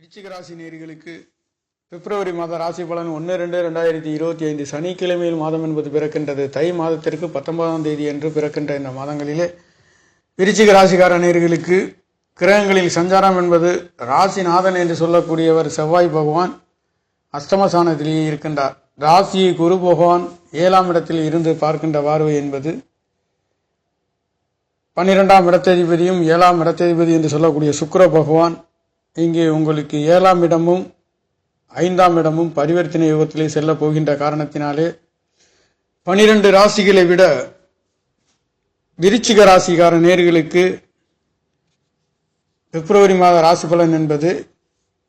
விருச்சிக ராசி நேர்களுக்கு பிப்ரவரி மாத ராசி பலன் ஒன்று ரெண்டு ரெண்டாயிரத்தி இருபத்தி ஐந்து சனிக்கிழமையில் மாதம் என்பது பிறக்கின்றது. தை மாதத்திற்கு பத்தொன்பதாம் தேதி என்று பிறக்கின்ற இந்த மாதங்களிலே விருச்சிக ராசிக்கார நேர்களுக்கு கிரகங்களில் சஞ்சாரம் என்பது ராசிநாதன் என்று சொல்லக்கூடியவர் செவ்வாய் பகவான் அஷ்டமசானத்திலேயே இருக்கின்றார். ராசியை குரு பகவான் ஏழாம் இடத்தில் இருந்து பார்க்கின்ற பார்வை என்பது பன்னிரெண்டாம் இடத்ததிபதியும் ஏழாம் இடத்ததிபதி என்று சொல்லக்கூடிய சுக்கர பகவான் இங்கே உங்களுக்கு ஏழாம் இடமும் ஐந்தாம் இடமும் பரிவர்த்தனை யுகத்திலே செல்ல போகின்ற காரணத்தினாலே பனிரெண்டு ராசிகளை விட விருச்சிக ராசிக்கார நேர்களுக்கு பிப்ரவரி மாத ராசி பலன் என்பது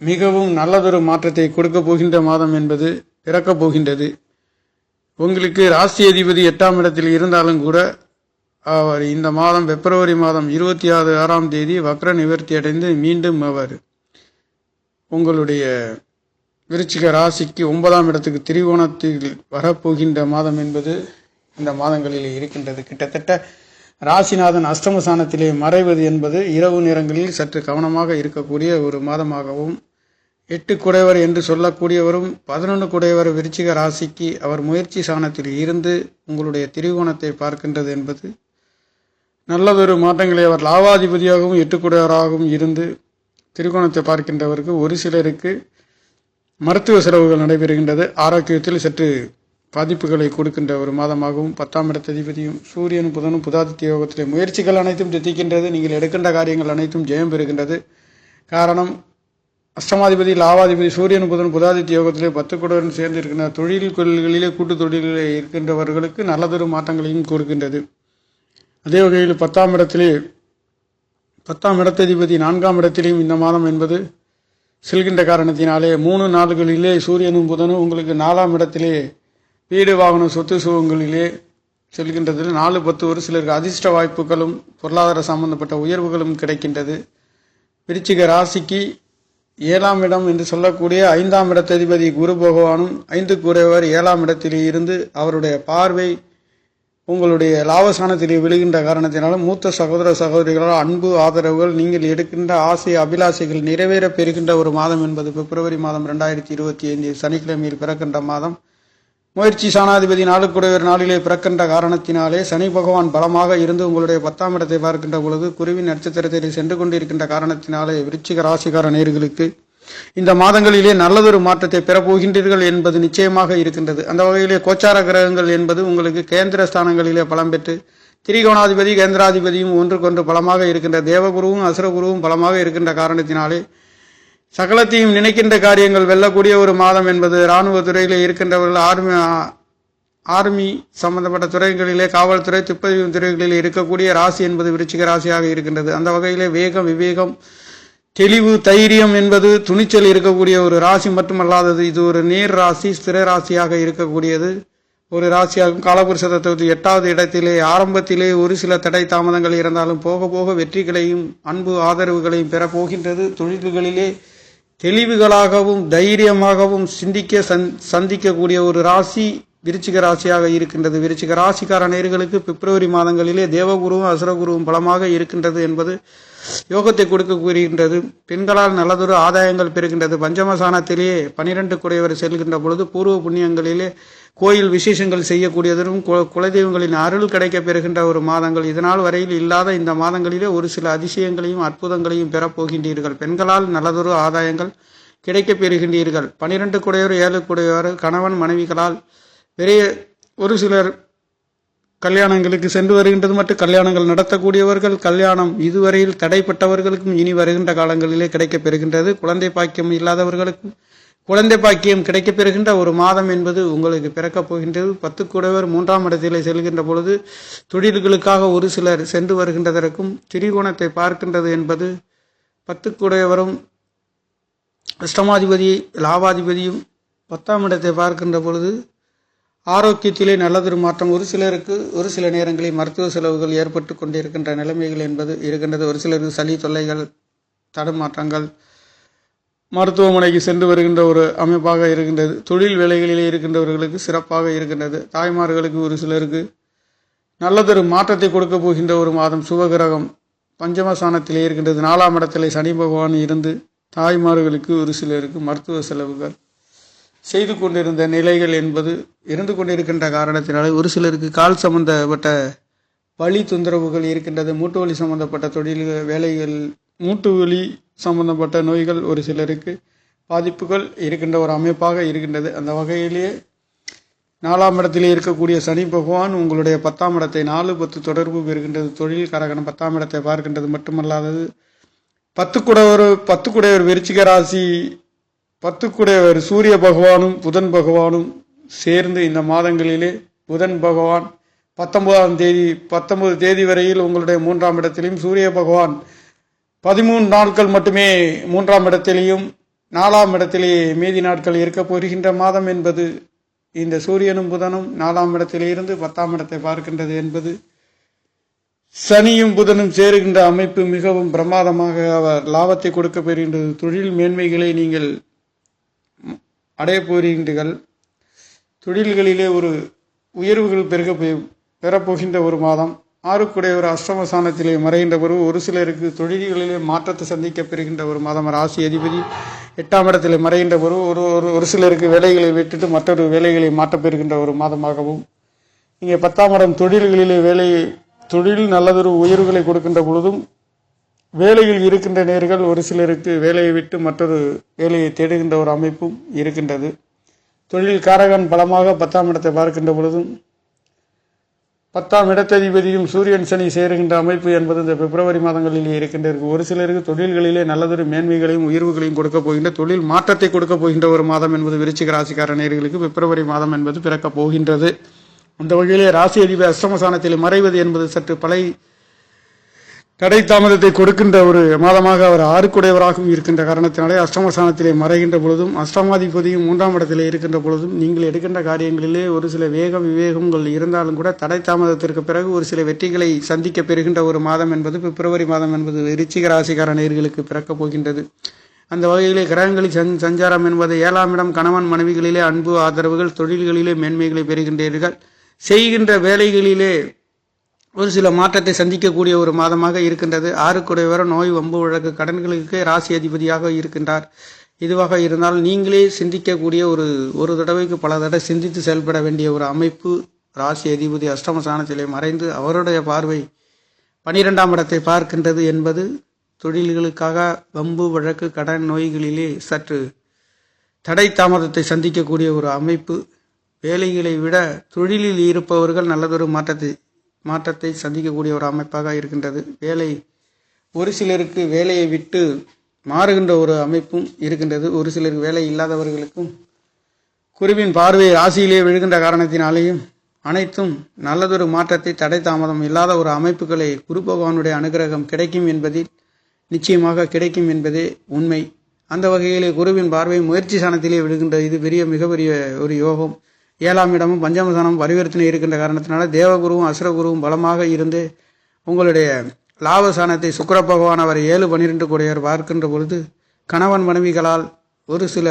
மிகவும் நல்லதொரு மாற்றத்தை கொடுக்க போகின்ற மாதம் என்பது பிறக்கப் போகின்றது. உங்களுக்கு ராசி அதிபதி எட்டாம் இடத்தில் இருந்தாலும் கூட அவர் இந்த மாதம் பிப்ரவரி மாதம் இருபத்தி ஆறு ஆறாம் தேதி வக்ர நிவர்த்தி அடைந்து மீண்டும் அவர் உங்களுடைய விருச்சிக ராசிக்கு ஒன்பதாம் இடத்துக்கு திரிகோணத்தில் வரப்போகின்ற மாதம் என்பது இந்த மாதங்களில் இருக்கின்றது. கிட்டத்தட்ட ராசிநாதன் அஷ்டமசானத்திலே மறைவது என்பது இரவு நேரங்களில் சற்று கவனமாக இருக்கக்கூடிய ஒரு மாதமாகவும் எட்டு குடைவர் என்று சொல்லக்கூடியவரும் பதினொன்று குடைவர் விருச்சிக ராசிக்கு அவர் முயற்சி சாணத்தில் இருந்து உங்களுடைய திரிகோணத்தை பார்க்கின்றது என்பது நல்லதொரு மாற்றங்களை அவர் லாவாதிபதியாகவும் எட்டுக்குடையவராகவும் இருந்து திரிகோணத்தை பார்க்கின்றவருக்கு ஒரு சிலருக்கு மருத்துவ செலவுகள் நடைபெறுகின்றது. ஆரோக்கியத்தில் சற்று பாதிப்புகளை கொடுக்கின்ற ஒரு மாதமாகவும் பத்தாம் இடத்ததிபதியும் சூரியனும் புதனும் புதாதித்ய யோகத்திலே முயற்சிகள் அனைத்தும் தித்திக்கின்றது. நீங்கள் எடுக்கின்ற காரியங்கள் அனைத்தும் ஜெயம் பெறுகின்றது. காரணம் அஷ்டமாதிபதி லாவாதிபதி சூரியன் புதன் புதாதித்ய யோகத்திலே பத்து குடன் சேர்ந்து இருக்கின்ற தொழில் கொள்கைகளிலே கூட்டு தொழிலிலே இருக்கின்றவர்களுக்கு நல்லதொரு மாற்றங்களையும் கொடுக்கின்றது அதே வகையில் பத்தாம் இடத்திலே பத்தாம் இடத்ததிபதி நான்காம் இடத்திலேயும் இந்த மாதம் என்பது செல்கின்ற காரணத்தினாலே மூணு நாடுகளிலே சூரியனும் புதனும் உங்களுக்கு நாலாம் இடத்திலே வீடு வாகனம் சொத்து சுகங்களிலே செல்கின்றது நாலு பத்து ஒரு சிலருக்கு அதிர்ஷ்ட வாய்ப்புகளும் பொருளாதார சம்பந்தப்பட்ட உயர்வுகளும் கிடைக்கின்றது. விருச்சிக ராசிக்கு ஏழாம் இடம் என்று சொல்லக்கூடிய ஐந்தாம் இடத்ததிபதி குரு பகவானும் ஐந்து குறைவர் ஏழாம் இடத்திலே இருந்து அவருடைய பார்வை உங்களுடைய லாபஸ்தானத்திலே விழுகின்ற காரணத்தினாலும் மூத்த சகோதர சகோதரிகளால் அன்பு ஆதரவுகள் நீங்கள் எடுக்கின்ற ஆசை அபிலாசைகள் நிறைவேற பெறுகின்ற ஒரு மாதம் என்பது பிப்ரவரி மாதம் ரெண்டாயிரத்தி இருபத்தி ஐந்து சனிக்கிழமையில் பிறக்கின்ற மாதம். முயற்சி சாணாதிபதி நாளுக்குடையவர் நாளிலே பிறக்கின்ற காரணத்தினாலே சனி பகவான் பலமாக இருந்து உங்களுடைய பத்தாம் இடத்தை பார்க்கின்ற பொழுது குருவின் நட்சத்திரத்தில் சென்று கொண்டிருக்கின்ற காரணத்தினாலே விருச்சிக ராசிகார நேர்களுக்கு இந்த மாதங்களிலே நல்லதொரு மாற்றத்தை பெறப்போகின்றீர்கள் என்பது நிச்சயமாக இருக்கின்றது. அந்த வகையிலே கோச்சார கிரகங்கள் என்பது உங்களுக்கு கேந்திர ஸ்தானங்களிலே பலம் பெற்று திரிகோணாதிபதி கேந்திராதிபதியும் ஒன்றுக்கொன்று பலமாக இருக்கின்ற தேவகுருவும் அசுரகுருவும் பலமாக இருக்கின்ற காரணத்தினாலே சகலத்தையும் நினைக்கின்ற காரியங்கள் வெல்லக்கூடிய ஒரு மாதம் என்பது இராணுவ துறையில் இருக்கின்றவர்கள் ஆர்மி ஆர்மி சம்பந்தப்பட்ட துறைகளிலே காவல்துறை துப்பறிவு துறைகளில் இருக்கக்கூடிய ராசி என்பது விருச்சிக ராசியாக இருக்கின்றது. அந்த வகையிலே வேகம் விவேகம் தெளிவு தைரியம் என்பது துணிச்சல் இருக்கக்கூடிய ஒரு ராசி மட்டுமல்லாதது இது ஒரு நேர் ராசி ஸ்திர ராசியாக இருக்கக்கூடியது. ஒரு ராசியாகும் காலபுருஷ தொகுதி எட்டாவது இடத்திலே ஆரம்பத்திலே ஒரு சில தடை தாமதங்கள் இருந்தாலும் போக போக வெற்றிகளையும் அன்பு ஆதரவுகளையும் பெற போகின்றது. தொழில்களிலே தெளிவுகளாகவும் தைரியமாகவும் சிந்திக்க சந் சந்திக்கக்கூடிய ஒரு ராசி விருச்சிக ராசியாக இருக்கின்றது. விருச்சிக ராசிக்கார நேர்களுக்கு பிப்ரவரி மாதங்களிலே தேவகுருவும் அசுரகுருவும் பலமாக இருக்கின்றது என்பது யோகத்தை கொடுக்க கூறுகின்றது பெண்களால் நல்லதொரு ஆதாயங்கள் பெறுகின்றது. பஞ்சமசானத்திலேயே பனிரெண்டு குடையவர் செல்கின்ற பொழுது பூர்வ புண்ணியங்களிலே கோயில் விசேஷங்கள் செய்யக்கூடியதும் கு- குலதெய்வங்களின் அருள் கிடைக்க பெறுகின்ற ஒரு மாதங்கள். இதனால் வரையில் இல்லாத இந்த மாதங்களிலே ஒரு சில அதிசயங்களையும் அற்புதங்களையும் பெறப்போகின்றீர்கள் பெண்களால் நல்லதொரு ஆதாயங்கள் கிடைக்கப் பெறுகின்றீர்கள். பனிரெண்டு குடையோர் ஏழு குடையோர் கணவன் மனைவிகளால் பெரிய ஒரு சிலர் கல்யாணங்களுக்கு சென்று வருகின்றது மட்டும் கல்யாணங்கள் நடத்தக்கூடியவர்கள் கல்யாணம் இதுவரையில் தடைப்பட்டவர்களுக்கும் இனி வருகின்ற காலங்களிலே கிடைக்கப் பெறுகின்றது. குழந்தை பாக்கியம் இல்லாதவர்களுக்கும் குழந்தை பாக்கியம் கிடைக்கப் பெறுகின்ற ஒரு மாதம் என்பது உங்களுக்கு பிறக்கப் போகின்றது. பத்து கூடவர் மூன்றாம் இடத்திலே செல்கின்ற பொழுது தொழில்களுக்காக ஒரு சிலர் சென்று வருகின்றதற்கும் திரிகோணத்தை பார்க்கின்றது என்பது பத்து கூடையவரும் அஷ்டமாதிபதி லாபாதிபதியும் பத்தாம் இடத்தை பார்க்கின்ற பொழுது ஆரோக்கியத்திலே நல்லதொரு மாற்றம். ஒரு சிலருக்கு ஒரு சில நேரங்களில் மருத்துவ செலவுகள் ஏற்பட்டு கொண்டிருக்கின்ற நிலைமைகள் என்பது இருக்கின்றது. ஒரு சிலருக்கு சளி தொல்லைகள் தடுமாற்றங்கள் மருத்துவமனைக்கு சென்று வருகின்ற ஒரு அமைப்பாக இருக்கின்றது. தொழில் வேலைகளிலே இருக்கின்றவர்களுக்கு சிறப்பாக இருக்கின்றது. தாய்மார்களுக்கு ஒரு சிலருக்கு நல்லதொரு மாற்றத்தை கொடுக்க போகின்ற ஒரு மாதம் சுபகிரகம் பஞ்சமஸ்தானத்திலே இருக்கின்றது. நாலாம் இடத்திலே சனி பகவான் இருந்து தாய்மார்களுக்கு ஒரு சிலருக்கு மருத்துவ செலவுகள் செய்து கொண்டிருந்த நிலைகள் என்பது இருந்து கொண்டிருக்கின்ற காரணத்தினால ஒரு சிலருக்கு கால் சம்பந்தப்பட்ட வலி தொந்தரவுகள் இருக்கின்றது மூட்டு வலி சம்பந்தப்பட்ட தொழில்கள் வேலைகள் மூட்டு வலி சம்பந்தப்பட்ட நோய்கள் ஒரு சிலருக்கு பாதிப்புகள் இருக்கின்ற ஒரு அமைப்பாக இருக்கின்றது. அந்த வகையிலேயே நாலாம் இடத்திலே இருக்கக்கூடிய சனி பகவான் உங்களுடைய பத்தாம் இடத்தை நாலு பத்து தொடர்பு இருக்கின்றது தொழில் கரகணம் பத்தாம் இடத்தை பார்க்கின்றது. மட்டுமல்லாதது பத்து குடையவர் பத்து குடையவர் விருச்சிக ராசி பத்துக்குடையவர் சூரிய பகவானும் புதன் பகவானும் சேர்ந்து இந்த மாதங்களிலே புதன் பகவான் பத்தொன்பதாம் தேதி பத்தொன்பது தேதி வரையில் உங்களுடைய மூன்றாம் இடத்திலையும் சூரிய பகவான் பதிமூன்று நாட்கள் மட்டுமே மூன்றாம் இடத்திலேயும் நாலாம் இடத்திலே மீதி நாட்கள் இருக்க போகின்ற மாதம் என்பது இந்த சூரியனும் புதனும் நாலாம் இடத்திலே இருந்து பத்தாம் இடத்தை பார்க்கின்றது என்பது. சனியும் புதனும் சேருகின்ற அமைப்பு மிகவும் பிரமாதமாக அவர் லாபத்தை கொடுக்க பெறுகின்றது தொழில் மேன்மைகளை நீங்கள் அடைய போகிறீர்கள். தொழில்களிலே ஒரு உயர்வுகள் பெருக பெ- பெறப்போகின்ற ஒரு மாதம். ஆறுக்குடைய ஒரு அஷ்டமசானத்திலே மறைகின்ற பிறகு ஒரு சிலருக்கு தொழில்களிலே மாற்றத்தை சந்திக்க பெறுகின்ற ஒரு மாதம். ராசி அதிபதி எட்டாம் இடத்தில் மறைகின்ற ஒரு ஒரு ஒரு ஒரு சிலருக்கு வேலைகளை விட்டுட்டு மற்றொரு வேலைகளை மாற்றப்பெறுகின்ற ஒரு மாதமாகவும் இங்கே பத்தாம் இடம் தொழில்களிலே வேலை தொழில் நல்லதொரு உயர்வுகளை கொடுக்கின்ற பொழுதும் வேலையில் இருக்கின்ற நேர்கள் ஒரு சிலருக்கு வேலையை விட்டு மற்றொரு வேலையை தேடுகின்ற ஒரு அமைப்பும் இருக்கின்றது. தொழில் காரகன் பலமாக பத்தாம் இடத்தை பார்க்கின்ற பொழுதும் பத்தாம் இடத்ததிபதியும் சூரியன் சனி சேருகின்ற அமைப்பு என்பது இந்த பிப்ரவரி மாதங்களிலே இருக்கின்றது. ஒரு சிலருக்கு தொழில்களிலே நல்லதொரு மேன்மைகளையும் உயர்வுகளையும் கொடுக்க போகின்ற தொழில் மாற்றத்தை கொடுக்க போகின்ற ஒரு மாதம் என்பது விருச்சிக ராசிக்கார நேர்களுக்கு பிப்ரவரி மாதம் என்பது பிறக்கப் போகின்றது. அந்த வகையிலே ராசி அதிபர் அஷ்டமசானத்தில் மறைவது என்பது சற்று பலை தடை தாமதத்தை கொடுக்கின்ற ஒரு மாதமாக அவர் ஆறுக்குடையவராகவும் இருக்கின்ற காரணத்தினாலே அஷ்டமஸ்தானத்திலே மறைகின்ற பொழுதும் அஷ்டமாதிபதியும் மூன்றாம் இடத்திலே இருக்கின்ற பொழுதும் நீங்கள் எடுக்கின்ற காரியங்களிலே ஒரு சில வேக விவேகங்கள் இருந்தாலும் கூட தடை தாமதத்திற்கு பிறகு ஒரு சில வெற்றிகளை சந்திக்க பெறுகின்ற ஒரு மாதம் என்பது பிப்ரவரி மாதம் என்பது ரிச்சிக ராசிக்கார நேர்களுக்கு பிறக்கப் போகின்றது. அந்த வகையிலே கிரகங்களில் சஞ் சஞ்சாரம் என்பது ஏழாம் இடம் கணவன் மனைவிகளிலே அன்பு ஆதரவுகள் தொழில்களிலே மேன்மைகளை பெறுகின்றீர்கள். செய்கின்ற வேலைகளிலே ஒரு சில மாற்றத்தை சந்திக்கக்கூடிய ஒரு மாதமாக இருக்கின்றது. ஆறுக்குடையவர நோய் வம்பு வழக்கு கடன்களுக்கு ராசி அதிபதியாக இருக்கின்றார். இதுவாக இருந்தால் நீங்களே சிந்திக்கக்கூடிய ஒரு ஒரு தடவைக்கு பல தடவை சிந்தித்து செயல்பட வேண்டிய ஒரு அமைப்பு ராசி அதிபதி அஷ்டமசானத்திலே மறைந்து அவருடைய பார்வை பனிரெண்டாம் இடத்தை பார்க்கின்றது என்பது தொழில்களுக்காக வம்பு வழக்கு கடன் நோய்களிலே சற்று தடை தாமதத்தை சந்திக்கக்கூடிய ஒரு அமைப்பு. வேலைகளை விட தொழிலில் இருப்பவர்கள் நல்லதொரு மாற்றத்தை மாற்றத்தை சந்திக்கக்கூடிய ஒரு அமைப்பாக இருக்கின்றது. வேலை ஒரு சிலருக்கு வேலையை விட்டு மாறுகின்ற ஒரு அமைப்பும் இருக்கின்றது. ஒரு சிலருக்கு வேலை இல்லாதவர்களுக்கும் குருவின் பார்வை ராசியிலே விழுகின்ற காரணத்தினாலேயும் அனைத்தும் நல்லதொரு மாற்றத்தை தடை தாமதம் இல்லாத ஒரு அமைப்புகளை குரு பகவானுடைய அனுகிரகம் கிடைக்கும் என்பதில் நிச்சயமாக கிடைக்கும் என்பதே உண்மை. அந்த வகையிலே குருவின் பார்வை முயற்சி சாணத்திலே விழுகின்ற இது பெரிய மிகப்பெரிய ஒரு யோகம். ஏழாம் இடமும் பஞ்சமசனம் பரிவர்த்தனை இருக்கின்ற காரணத்தினால தேவகுருவும் அசுரகுருவும் பலமாக இருந்து உங்களுடைய லாபசானத்தை சுக்கர பகவான் அவர் ஏழு பன்னிரெண்டு கோடியர் பார்க்கின்ற பொழுது கணவன் மனைவிகளால் ஒரு சில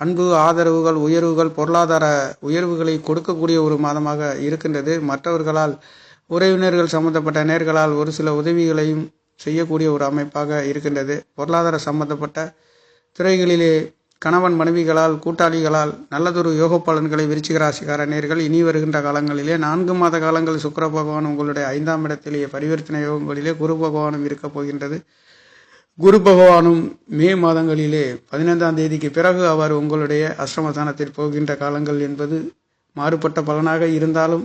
அன்பு ஆதரவுகள் உயர்வுகள் பொருளாதார உயர்வுகளை கொடுக்கக்கூடிய ஒரு மாதமாக இருக்கின்றது. மற்றவர்களால் உறவினர்கள் சம்பந்தப்பட்ட நேர்களால் ஒரு சில உதவிகளையும் செய்யக்கூடிய ஒரு அமைப்பாக இருக்கின்றது. பொருளாதார சம்பந்தப்பட்ட துறைகளிலே கணவன் மனைவிகளால் கூட்டாளிகளால் நல்லதொரு யோக பலன்களை விருச்சிக ராசிக்கார நேர்கள் இனி வருகின்ற காலங்களிலே நான்கு மாத காலங்கள் சுக்கர பகவான் உங்களுடைய ஐந்தாம் இடத்திலேயே பரிவர்த்தனை யோகங்களிலே குரு பகவானும் இருக்கப் போகின்றது. குரு பகவானும் மே மாதங்களிலே பதினைந்தாம் தேதிக்கு பிறகு அவர் உங்களுடைய அஷ்டமஸ்தானத்தில் போகின்ற காலங்கள் என்பது மாறுபட்ட பலனாக இருந்தாலும்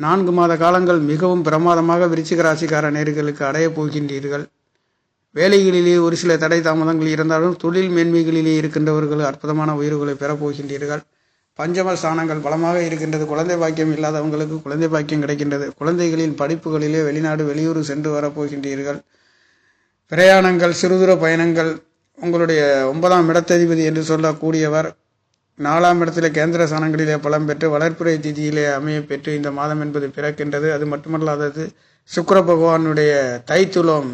நான்கு மாத காலங்கள் மிகவும் பிரமாதமாக விருச்சிக ராசிக்கார நேர்களுக்கு அடையப் போகின்றீர்கள். வேலைகளிலே ஒரு சில தடை தாமதங்கள் இருந்தாலும் தொழில் மேன்மைகளிலே இருக்கின்றவர்கள் அற்புதமான உயர்வுகளை பெறப்போகின்றீர்கள் பஞ்சம ஸ்தானங்கள் பலமாக இருக்கின்றது. குழந்தை பாக்கியம் இல்லாதவங்களுக்கு குழந்தை பாக்கியம் கிடைக்கின்றது. குழந்தைகளின் படிப்புகளிலே வெளிநாடு வெளியூர் சென்று வரப்போகின்றீர்கள் பிரயாணங்கள் சிறுதூர பயணங்கள் உங்களுடைய ஒன்பதாம் இடத்ததிபதி என்று சொல்லக்கூடியவர் நாலாம் இடத்திலே கேந்திர ஸ்தானங்களிலே பலம் பெற்று வளர்ப்புறை திதியிலே அமைய பெற்று இந்த மாதம் என்பது பிறக்கின்றது. அது மட்டுமல்லாதது சுக்கர பகவானுடைய தைத்துலம்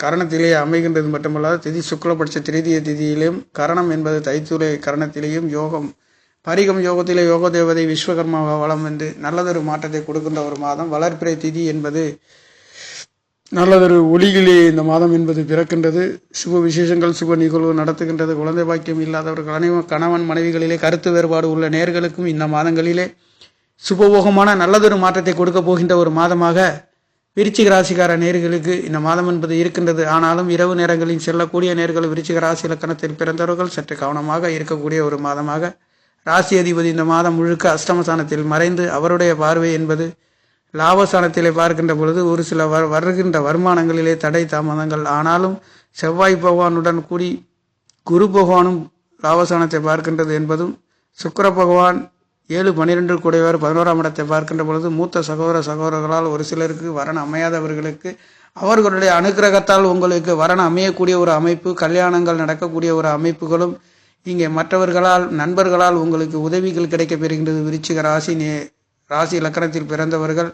கரணத்திலே அமைகின்றது மட்டுமல்லாது திதி சுக்லபட்ச திருதிய திதியிலும் கரணம் என்பது தைத்துளை கரணத்திலேயும் யோகம் பரிகம் யோகத்திலே யோக தேவதை விஸ்வகர்மா வளம் என்று நல்லதொரு மாற்றத்தை கொடுக்கின்ற ஒரு மாதம். வளர்ப்பிறை திதி என்பது நல்லதொரு ஒளியிலே இந்த மாதம் என்பது பிறக்கின்றது. சுப விசேஷங்கள் சுப நிகழ்வு நடத்துகின்றது. குழந்தை பாக்கியம் இல்லாதவர்கள் அனைவரும் கணவன் மனைவிகளிலே கருத்து வேறுபாடு உள்ள நேர்களுக்கும் இந்த மாதங்களிலே சுபபோகமான நல்லதொரு மாற்றத்தை கொடுக்க போகின்ற ஒரு மாதமாக விருச்சிக ராசிக்கார நேர்களுக்கு இந்த மாதம் என்பது இருக்கின்றது. ஆனாலும் இரவு நேரங்களில் செல்லக்கூடிய நேர்கள் விருச்சிக ராசி இலக்கணத்தில் பிறந்தவர்கள் சற்று கவனமாக இருக்கக்கூடிய ஒரு மாதமாக ராசி அதிபதி இந்த மாதம் முழுக்க அஷ்டமஸ்தானத்தில் மறைந்து அவருடைய பார்வை என்பது லாபஸ்தானத்திலே பார்க்கின்ற பொழுது ஒரு சில வர் வருகின்ற வருமானங்களிலே தடை தாமதங்கள். ஆனாலும் செவ்வாய் பகவானுடன் கூடி குரு பகவானும் லாபஸ்தானத்தை பார்க்கின்றது என்பதும் சுக்கர பகவான் ஏழு பன்னிரெண்டு கூடையவர் பதினோராம் இடத்தை பார்க்கின்ற பொழுது மூத்த சகோதர சகோதரர்களால் ஒரு சிலருக்கு வரன் அமையாதவர்களுக்கு அவர்களுடைய அனுக்கிரகத்தால் உங்களுக்கு வரன் அமையக்கூடிய ஒரு அமைப்பு கல்யாணங்கள் நடக்கக்கூடிய ஒரு அமைப்புகளும் இங்கே மற்றவர்களால் நண்பர்களால் உங்களுக்கு உதவிகள் கிடைக்கப் பெறுகின்றது. விருச்சிக ராசி நே ராசி இலக்கணத்தில் பிறந்தவர்கள்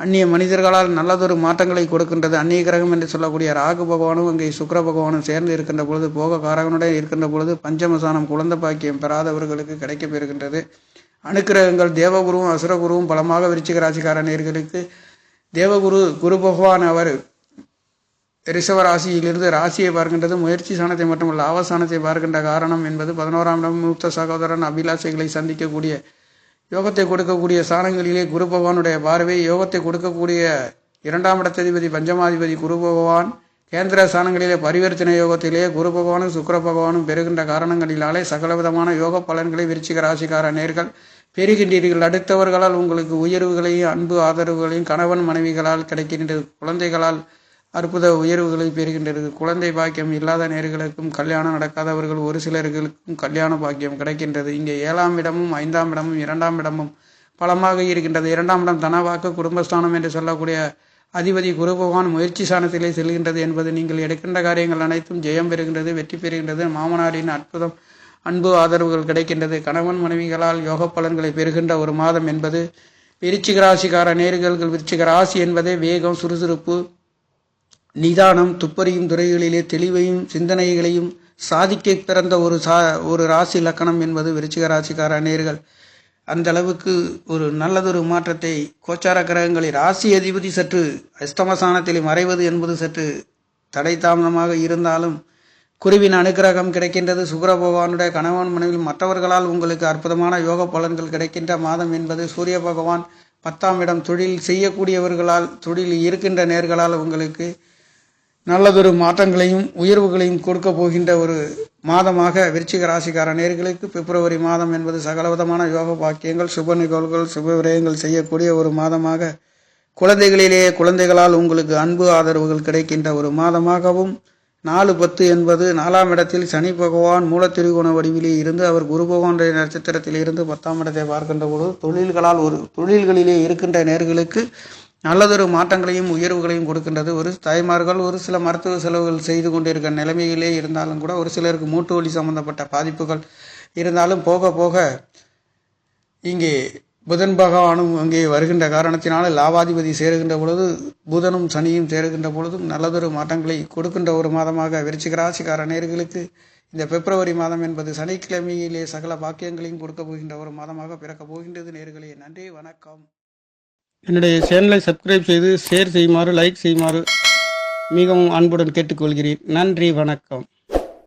அந்நிய மனிதர்களால் நல்லதொரு மாற்றங்களை கொடுக்கின்றது. அந்நிய கிரகம் என்று சொல்லக்கூடிய ராகு பகவானும் அங்கே சுக்கிர பகவானும் சேர்ந்து இருக்கின்ற பொழுது போக காரகனுடன் இருக்கின்ற பொழுது பஞ்சமசானம் குழந்தை பாக்கியம் பெறாதவர்களுக்கு கிடைக்கப் பெறுகின்றது. அனுக்கிரகங்கள் தேவகுருவும் அசுரகுருவும் பலமாக விருச்சிக ராசிக்கார நேர்களுக்கு தேவகுரு குரு பகவான் அவர் ரிஷப ராசியிலிருந்து ராசியை பார்க்கின்றது முயற்சி சாணத்தை மட்டுமல்ல ஆவசானத்தை பார்க்கின்ற காரணம் என்பது பதினோராம் இடம் மூத்த சகோதரன் அபிலாஷைகளை சந்திக்கக்கூடிய யோகத்தை கொடுக்கக்கூடிய ஸ்தானங்களிலே குரு பகவானுடைய பார்வை யோகத்தை கொடுக்கக்கூடிய இரண்டாம் இடத்ததிபதி பஞ்சமாதிபதி குரு பகவான் கேந்திர ஸ்தானங்களிலே பரிவர்த்தனை யோகத்திலே குரு பகவானும் சுக்கர பகவானும் பெறுகின்ற காரணங்களினாலே சகலவிதமான யோக பலன்களை விருச்சிக ராசிக்கார நேர்கள் பெறுகின்றீர்கள் அடுத்தவர்களால் உங்களுக்கு உயர்வுகளையும் அன்பு ஆதரவுகளையும் கணவன் மனைவிகளால் கிடைக்கின்றது. குழந்தைகளால் அற்புத உயர்வுகளை பெறுகின்றது. குழந்தை பாக்கியம் இல்லாத நேர்களுக்கும் கல்யாணம் நடக்காதவர்கள் ஒரு சிலர்களுக்கும் கல்யாண பாக்கியம் கிடைக்கின்றது. இங்கே ஏழாம் இடமும் ஐந்தாம் இடமும் இரண்டாம் இடமும் பலமாக இருக்கின்றது. இரண்டாம் இடம் தனவாக்கு குடும்பஸ்தானம் என்று சொல்லக்கூடிய அதிபதி குரு பகவான் முயற்சி சாணத்திலே செல்கின்றது என்பது நீங்கள் எடுக்கின்ற காரியங்கள் அனைத்தும் ஜெயம் பெறுகின்றது வெற்றி பெறுகின்றது. மாமனாரின் அற்புதம் அன்பு ஆதரவுகள் கிடைக்கின்றது. கணவன் மனைவிகளால் யோக பலன்களை பெறுகின்ற ஒரு மாதம் என்பது விருச்சிக ராசிக்கார நேர்கள் விருச்சிக ராசி என்பதே வேகம் சுறுசுறுப்பு நிதானம் துப்பறியும் துறைகளிலே தெளிவையும் சிந்தனைகளையும் சாதிக்க பிறந்த ஒரு சா ஒரு ராசி லக்கணம் என்பது விருச்சிக ராசிக்கார நேர்கள். அந்த அளவுக்கு ஒரு நல்லதொரு மாற்றத்தை கோச்சார கிரகங்களில் ராசி அதிபதி சற்று அஸ்தமசானத்தில் மறைவது என்பது சற்று தடை தாமதமாக இருந்தாலும் குருவின் அனுக்கிரகம் கிடைக்கின்றது. சுக்கர பகவானுடைய கணவன் மனைவில் மற்றவர்களால் உங்களுக்கு அற்புதமான யோக பலன்கள் கிடைக்கின்ற மாதம் என்பது சூரிய பகவான் பத்தாம் இடம் தொழில் செய்யக்கூடியவர்களால் தொழில் இருக்கின்ற நேர்களால் உங்களுக்கு நல்லதொரு மாற்றங்களையும் உயர்வுகளையும் கொடுக்க போகின்ற ஒரு மாதமாக விருச்சிக ராசிக்கார நேர்களுக்கு பிப்ரவரி மாதம் என்பது சகலவிதமான யோக பாக்கியங்கள் சுப நிகழ்வுகள் சுப விரயங்கள் செய்யக்கூடிய ஒரு மாதமாக குழந்தைகளிலேயே குழந்தைகளால் உங்களுக்கு அன்பு ஆதரவுகள் கிடைக்கின்ற ஒரு மாதமாகவும் நாலு பத்து என்பது நாலாம் இடத்தில் சனி பகவான் மூலத்திருகோண வடிவிலே இருந்து அவர் குரு பகவானுடைய நட்சத்திரத்தில் இருந்து பத்தாம் இடத்தை பார்க்கின்ற பொழுது தொழில்களால் ஒரு தொழில்களிலே இருக்கின்ற நேர்களுக்கு நல்லதொரு மாற்றங்களையும் உயர்வுகளையும் கொடுக்கின்றது. ஒரு தாய்மார்கள் ஒரு சில மருத்துவ செலவுகள் செய்து கொண்டிருக்கிற நிலைமையிலே இருந்தாலும் கூட ஒரு சிலருக்கு மூட்டு வலி சம்பந்தப்பட்ட பாதிப்புகள் இருந்தாலும் போக போக இங்கே புதன் பகவானும் அங்கே வருகின்ற காரணத்தினால லாபாதிபதி சேருகின்ற பொழுது புதனும் சனியும் சேருகின்ற பொழுதும் நல்லதொரு மாற்றங்களை கொடுக்கின்ற ஒரு மாதமாக விருச்சிக ராசிக்கார நேர்களுக்கு இந்த பிப்ரவரி மாதம் என்பது சனிக்கிழமையிலே சகல பாக்கியங்களையும் கொடுக்க போகின்ற ஒரு மாதமாக பிறக்கப் போகின்றது நேர்களே. நன்றி வணக்கம். என்னுடைய சேனலை சப்ஸ்கிரைப் செய்து ஷேர் செய்யுமாறு லைக் செய்யுமாறு மிகவும் அன்புடன் கேட்டுக்கொள்கிறேன். நன்றி வணக்கம்.